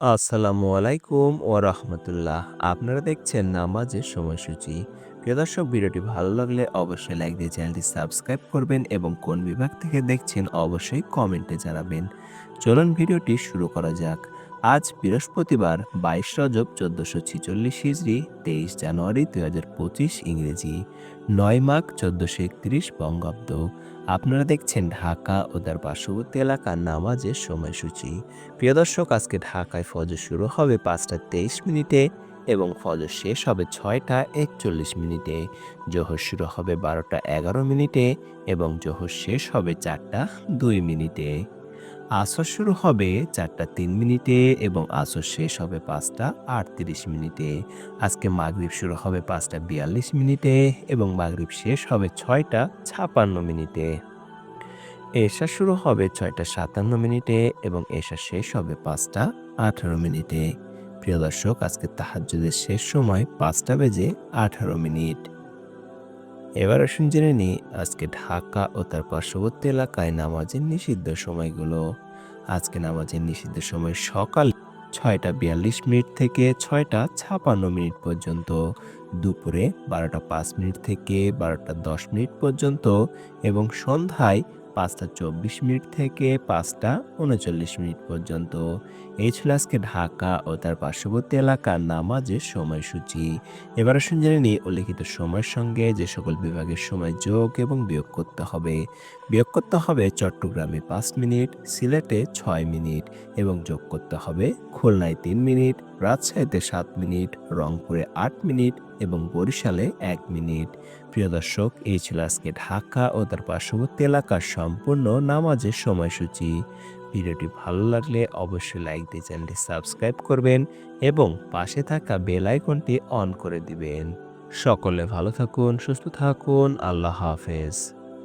আসসালামু আলাইকুম ও রহমতুল্লাহ। আপনারা দেখছেন নামাজের সময়সূচি। প্রিয় দর্শক, ভিডিওটি ভালো লাগলে অবশ্যই লাইক দিয়ে চ্যানেলটি সাবস্ক্রাইব করবেন এবং কোন বিভাগ থেকে দেখছেন অবশ্যই কমেন্টে জানাবেন। চলুন ভিডিওটি শুরু করা যাক। আজ বৃহস্পতিবার, বাইশ রজব চোদ্দোশো ছিচল্লিশ হিজড়ি, তেইশ জানুয়ারি দুই হাজার পঁচিশ ইংরেজি, নয় মাঘ চোদ্দোশো একত্রিশ বঙ্গাব্দ। আপনারা দেখছেন ঢাকা ও তার পার্শ্ববর্তী এলাকার নামাজের সময়সূচি। প্রিয় দর্শক, আজকে ঢাকায় ফজর শুরু হবে পাঁচটা তেইশ মিনিটে এবং ফজর শেষ হবে ছয়টা একচল্লিশ মিনিটে। জোহর শুরু হবে বারোটা এগারো মিনিটে এবং জোহর শেষ হবে চারটা দুই মিনিটে। আসর শুরু হবে চারটা তিন মিনিটে এবং আসর শেষ হবে পাঁচটা আটত্রিশ মিনিটে। আজকে মাগরিব শুরু হবে পাঁচটা বিয়াল্লিশ মিনিটে এবং মাগরিব শেষ হবে ছয়টা ছাপান্ন মিনিটে। এশা শুরু হবে ছয়টা সাতান্ন মিনিটে এবং এশা শেষ হবে পাঁচটা আঠারো মিনিটে। প্রিয় দর্শক, আজকে তাহাজ্জুদের শেষ সময় পাঁচটা বেজে আঠারো মিনিট। এবার আসুন জেনে নিই আজকে ঢাকা ও তার পার্শ্ববর্তী এলাকায় নামাজের নিষিদ্ধ সময়গুলো। আজকে নামাজের নিষিদ্ধ সময় সকাল ছয়টা বিয়াল্লিশ মিনিট থেকে ছয়টা ছাপান্ন মিনিট পর্যন্ত, দুপুরে বারোটা পাঁচ মিনিট থেকে বারোটা দশ মিনিট পর্যন্ত এবং সন্ধ্যায় পাঁচটা চব্বিশ মিনিট থেকে পাঁচটা উনচল্লিশ মিনিট পর্যন্ত। এই ছিল আজকে ঢাকা ও তার পার্শ্ববর্তী এলাকার নামাজের সময়সূচি। এবার আসুন জেনে নিই উল্লিখিত সময়ের সঙ্গে যে সকল বিভাগের সময় যোগ এবং বিয়োগ করতে হবে। বিয়োগ করতে হবে চট্টগ্রামে পাঁচ মিনিট, সিলেটে ছয় মিনিট এবং যোগ করতে হবে খুলনায় তিন মিনিট, রাজশাহীতে সাত মিনিট, রংপুরে আট মিনিট এবং বরিশালে এক মিনিট। প্রিয় দর্শক, এই ছিল আজকে ঢাকা ও তার পার্শ্ববর্তী এলাকার সম্পূর্ণ নামাজের সময়সূচি। ভিডিওটি ভালো লাগলে অবশ্যই লাইক দিয়ে চ্যানেলটি সাবস্ক্রাইব করবেন এবং পাশে থাকা বেল আইকনটি অন করে দিবেন। সকলে ভালো থাকুন, সুস্থ থাকুন, আল্লাহ হাফেজ।